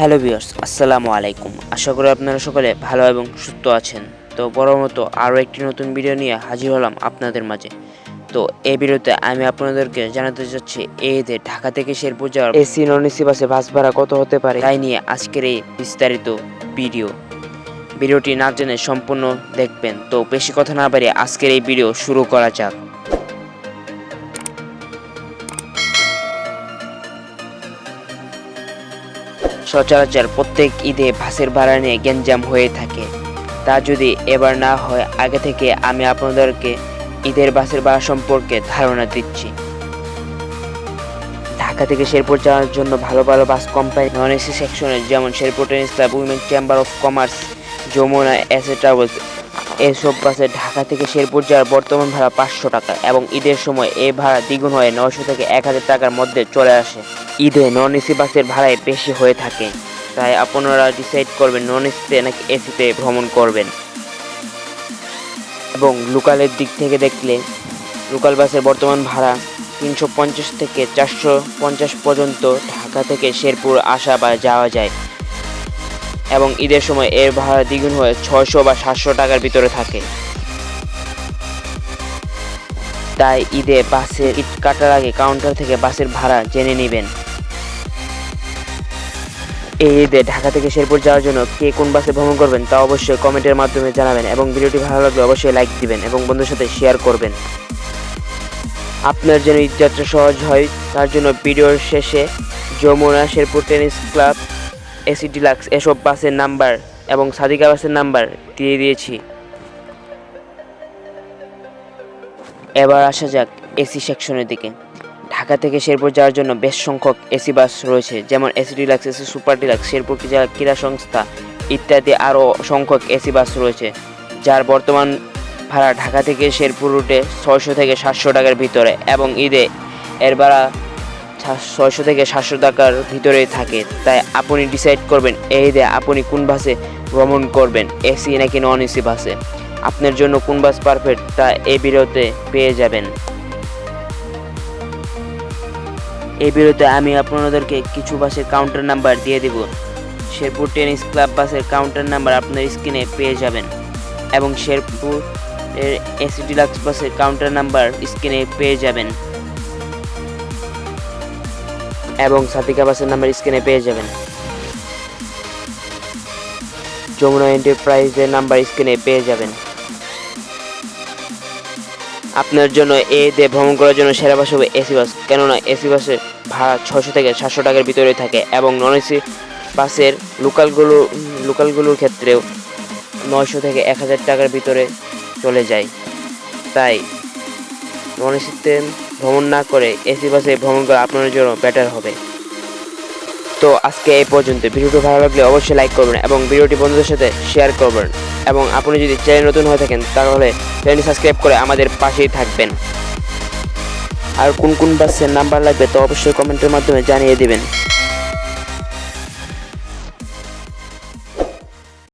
Hello বিয়ার্স আসসালামু আলাইকুম। আশা করি আপনারা সকলে ভালো এবং সুস্থ আছেন। তো বড় মতো আরও একটি নতুন ভিডিও নিয়ে হাজির হলাম আপনাদের মাঝে। তো এই ভিডিওতে আমি আপনাদেরকে জানাতে চাচ্ছি এতে ঢাকা থেকে শেরপুর যাওয়ার এসি নন এসি বাসে বাস ভাড়া কত হতে পারে? তাই নিয়ে আজকের এই বিস্তারিত ভিডিও। ভিডিওটি না জেনে সম্পূর্ণ দেখবেন। তো বেশি কথা না বাড়িয়ে আজকের এই ভিডিও শুরু করা যাক। সচরাচর প্রত্যেক ঈদে বাসের ভাড়া নিয়ে গেঞ্জাম হয়ে থাকে। তা যদি এবার না হয়, আগে থেকে আমি আপনাদেরকে ঈদের বাসের ভাড়া সম্পর্কে ধারণা দিচ্ছি। ঢাকা থেকে শেরপুর যাওয়ার জন্য ভালো ভালো বাস কোম্পানি নন এসি সেকশনের যেমন Sherpur tennis club women chamber of commerce Jamuna এসে ট্রাভেলস এসব বাসে ঢাকা থেকে শেরপুর যাওয়ার বর্তমান ভাড়া পাঁচশো টাকা এবং ঈদের সময় এ ভাড়া দ্বিগুণ হয়ে নয়শো থেকে এক হাজার টাকার মধ্যে চলে আসে। ঈদে নন এসি বাসের ভাড়ায় বেশি হয়ে থাকে। তাই আপনারা ডিসাইড করবেন নন এসিতে নাকি এসিতে ভ্রমণ করবেন। এবং লোকালের দিক থেকে দেখলে লোকাল বাসের বর্তমান ভাড়া তিনশো পঞ্চাশ থেকে চারশো পঞ্চাশ পর্যন্ত ঢাকা থেকে শেরপুর আসা বা যাওয়া যায়। এবং ঈদের সময় এর ভাড়া দ্বিগুণ হয়ে ছয়শো বা সাতশো টাকার ভিতরে থাকে। তাই ঈদে বাসের টিকিট কাটার আগে কাউন্টার থেকে বাসের ভাড়া জেনে নেবেন। এই ঈদে ঢাকা থেকে শেরপুর যাওয়ার জন্য কে কোন বাসে ভ্রমণ করবেন তা অবশ্যই কমেন্টের মাধ্যমে জানাবেন এবং ভিডিওটি ভালো লাগলে অবশ্যই লাইক দিবেন এবং বন্ধুর সাথে শেয়ার করবেন। আপনার যেন ঈদযাত্রা সহজ হয়, তার জন্য ভিডিওর শেষে Jamuna Sherpur tennis club AC deluxe এসব বাসের নাম্বার এবং সাদিকা বাসের নাম্বার দিয়ে দিয়েছি। এবার আসা যাক এসি সেকশনের দিকে। ঢাকা থেকে শেরপুর যাওয়ার জন্য বেশ সংখ্যক এসি বাস রয়েছে, যেমন AC deluxe, AC super deluxe, Sherpur ক্রীড়া সংস্থা ইত্যাদি আরও সংখ্যক এসি বাস রয়েছে, যার বর্তমান ভাড়া ঢাকা থেকে শেরপুর রুটে ছয়শো থেকে সাতশো টাকার ভিতরে এবং ঈদে এর ভাড়া ছয়শো থেকে সাতশো টাকার ভিতরে থাকে। তাই আপনি ডিসাইড করবেন, এই ঈদে আপনি কোন বাসে ভ্রমণ করবেন এসি নাকি নন এসি বাসে আপনার জন্য কোন বাস পারফেক্ট তা এই ভিডিওতে পেয়ে যাবেন। এই ভিডিওতে আমি আপনাদেরকে কিছু বাসের কাউন্টার নাম্বার দিয়ে দিব। শেরপুর টেনিস ক্লাব বাসের কাউন্টার নাম্বার আপনার স্ক্রিনে পেয়ে যাবেন। এবং শেরপুর এসি ডিলাক্স বাসের কাউন্টার নাম্বার স্ক্রিনে পেয়ে যাবেন। এবং সাতিকা বাসের নাম্বার স্ক্রিনে পেয়ে যাবেন। যমুনা এন্টারপ্রাইজের নাম্বার স্ক্রিনে পেয়ে যাবেন। আপনার জন্য এ দিয়ে ভ্রমণ করার জন্য সেরা বাস হবে এসি বাস। কেননা এসি বাসের ভাড়া ছশো থেকে সাতশো টাকার ভিতরে থাকে এবং নন এসি বাসের লোকালগুলো, লোকালগুলোর ক্ষেত্রেও নয়শো থেকে এক হাজার টাকার ভিতরে চলে যায়। তাই নন এসিতে ভ্রমণ না করে এসি বাসে ভ্রমণ করা আপনার জন্য বেটার হবে। তো আজকে এই পর্যন্ত। ভিডিওটি ভালো লাগলে অবশ্যই লাইক করবেন এবং ভিডিওটি বন্ধুদের সাথে শেয়ার করবেন। এবং আপনি যদি চ্যানেল নতুন হয়ে থাকেন, তাহলে চ্যানেলটি সাবস্ক্রাইব করে আমাদের পাশেই থাকবেন। আর কোন কোন বাসের নাম্বার লাগবে তো অবশ্যই কমেন্টের মাধ্যমে জানিয়ে দিবেন।